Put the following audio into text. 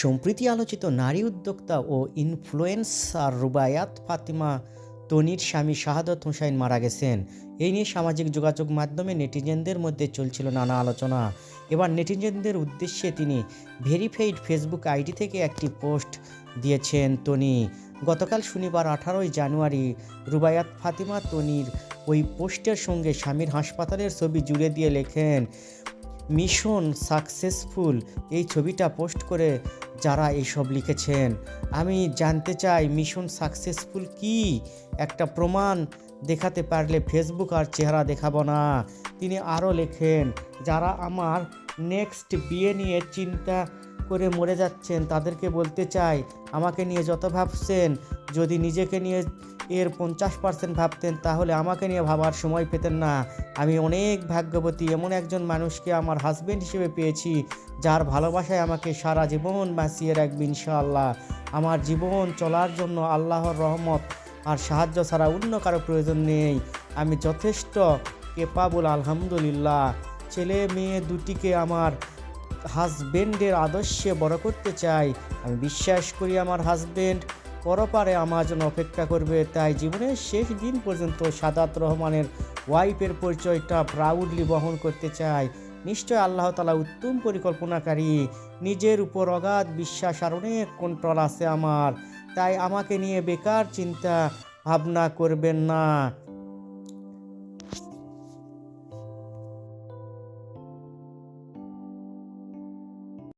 সম্প্রতি আলোচিত নারী উদ্যোক্তা ও ইনফ্লুয়েন্সার রুবায়াত ফাতিমা তনির স্বামী শাহাদত হোসাইন মারা গেছেন। এই নিয়ে সামাজিক যোগাযোগ মাধ্যমে নেটিজেনদের মধ্যে চলছিল নানা আলোচনা। এবার নেটিজেনদের উদ্দেশ্যে তিনি ভেরিফাইড ফেসবুক আইডি থেকে একটি পোস্ট দিয়েছেন তনি। গতকাল শনিবার আঠারোই জানুয়ারি রুবায়াত ফাতিমা তনির ওই পোস্টের সঙ্গে স্বামীর হাসপাতালের ছবি জুড়ে দিয়ে লেখেন মিশন সাকসেসফুল, এই ছবিটা পোস্ট করে যারা এইসব লিখেছেন। আমি জানতে চাই মিশন সাকসেসফুল কি? একটা প্রমাণ দেখাতে পারলে ফেসবুক আর চেহারা দেখাবো না। তিনি আরও লেখেন, যারা আমার নেক্সট বিয়ে নিয়ে চিন্তা করে মরে যাচ্ছেন, তাদেরকে বলতে চাই, আমাকে নিয়ে যত ভাবছেন, যদি নিজেকে নিয়ে এর পঞ্চাশ পার্সেন্ট ভাবতেন, তাহলে আমাকে নিয়ে ভাবার সময় পেতেন না। আমি অনেক ভাগ্যবতী, এমন একজন মানুষকে আমার হাজবেন্ড হিসেবে পেয়েছি, যার ভালোবাসায় আমাকে সারা জীবন বাঁচিয়ে রাখবে ইনশাআল্লাহ। আমার জীবন চলার জন্য আল্লাহর রহমত আর সাহায্য ছাড়া অন্য কারও প্রয়োজন নেই। আমি যথেষ্ট কেপাবুল আলহামদুলিল্লাহ। ছেলে মেয়ে দুটিকে আমার হাজবেন্ডের আদর্শে বড় করতে চাই। আমি বিশ্বাস করি আমার হাজবেন্ড পরপারে আমার জন্য অপেক্ষা করবে, তাই জীবনের শেষ দিন পর্যন্ত সাদাত রহমানের ওয়াইফের পরিচয়টা প্রাউডলি বহন করতে চাই। নিশ্চয় আল্লাহ তালা উত্তম পরিকল্পনাকারী, নিজের উপর অগাধ বিশ্বাস আর অনেক কন্ট্রোল আছে আমার। তাই আমাকে নিয়ে বেকার চিন্তা ভাবনা করবেন না।